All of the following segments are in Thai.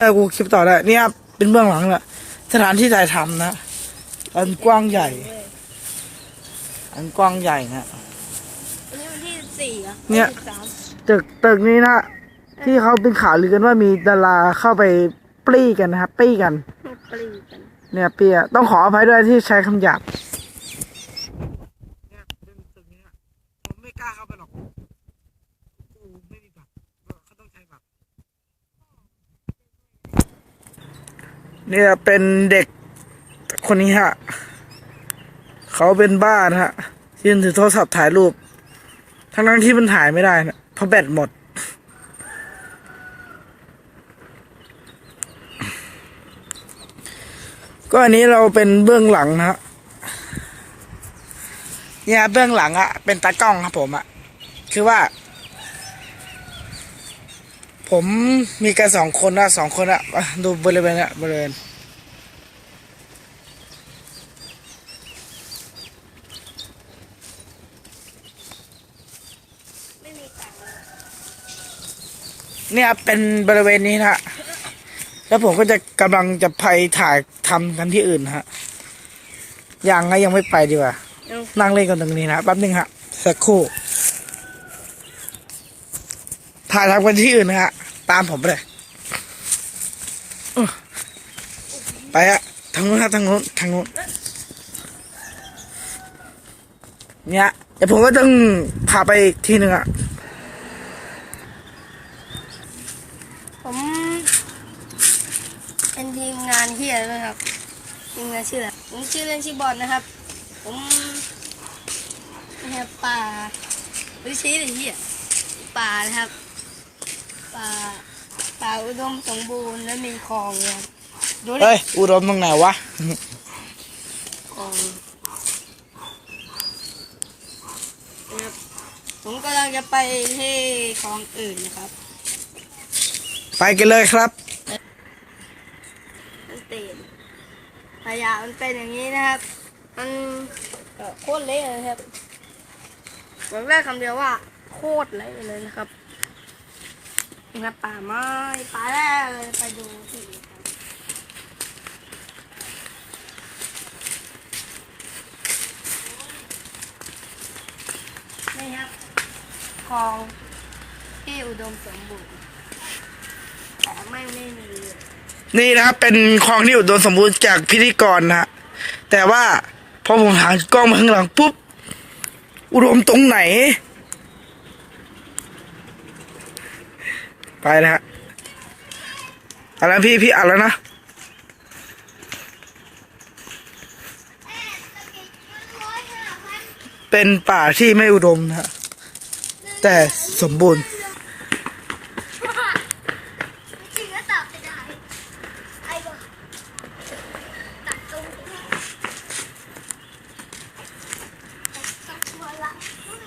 เออกูคลิปต่อได้เนี่ยครับเป็นเบื้องหลังแหละสถานที่ถ่ายทำนะอันกว้างใหญ่ อันกว้างใหญ่นะวันนี้วันที่สี่อะเนี่ยสิบสามตึกตึกนี้นะที่เขาเป็นข่าวลือกันว่ามีดาราเข้าไปปลี้กันนะครับปลี้กันปลีกันเนี่ยเปียต้องขออภัยด้วยที่ใช้คำหยาบเนี่ยเป็นตึกนี้อะผมไม่กล้าเข้าไปหรอกกูไม่มีบัตรเขาต้องใช้บัตร เนี่ยเป็นเด็กคนนี้ฮะ เขาเป็นบ้านฮะยืนถือโทรศัพท์ถ่ายรูป ทั้งนั้นที่มันถ่ายไม่ได้นะเพราะแบตหมด ก็อันนี้เราเป็นเบื้องหลังนะฮะเนี่ยเบื้องหลังอะเป็นตากล้องครับผมอะคือว่า ผมมีกันสองคนนะสองคนอะอะดูบริเวณอะบริเวณไม่มีตังค์เนี่ยเป็นบริเวณนี้นะฮะแล้วผมก็จะกำลังจะไปถ่ายทำกันที่อื่นฮะยังไงยังไม่ไปดีกว่าเอานั่งเล่นกันตรงนี้นะแป๊บนึงฮะ สักครู่ ถ่ายทำกันที่อื่นนะฮะ ตามผมไปเลยไปฮะทางนู้นฮะทางนู้นทางนู้นเนี่ยเดี๋ยวผมก็ต้องพาไปที่หนึ่งอะผมเป็นทีมงานที่อะไรนะครับทีมงานชื่ออะไรผมชื่อเล่นชื่อบอลนะครับ ผมนะครับป่าหรือชี้หรือเหี้ยป่านะครับ ป่าป่าอุดมสมบูรณ์และมีคลองนะครับดูดิเฮ้ย อุดมตรงไหนวะ คลองนะครับผมกำลังจะไปที่คลองอื่นนะครับไปกันเลยครับ มันเต็นขยะมันเป็นอย่างนี้นะครับมันเอ่อโคตรเละเลยครับบอกได้คำเดียวว่าโคตรเละเลยนะครับ นะครับป่าไม้ป่าแรกเลยไปดูที่นครับนี่ครับคลองที่อุดมสมบูรณ์แต่ไม่ไม่มีนี่นะครับ เป็นคลองที่อุดมสมบูรณ์จากพิธีกรนะฮะแต่ว่าพอผมหากล้องมาข้างหลังปุ๊บ อุดมตรงไหน ไปนะฮะเอะไรพี่พี่เอะไรนะเป็นป่าที่ไม่อุดมนะฮะแต่สมบูรณ์ จริงก็ตอบไปได้ไอ้บ้าตัดตรงนี้ตัดตัวละ ที่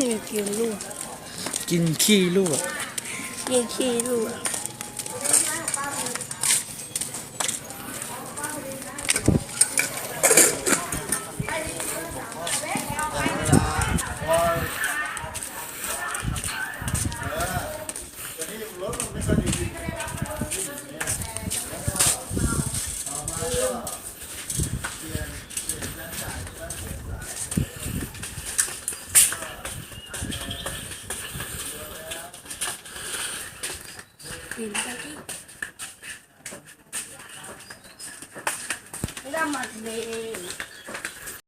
กินลูก กินขี้ลูก กินขี้ลูก กิน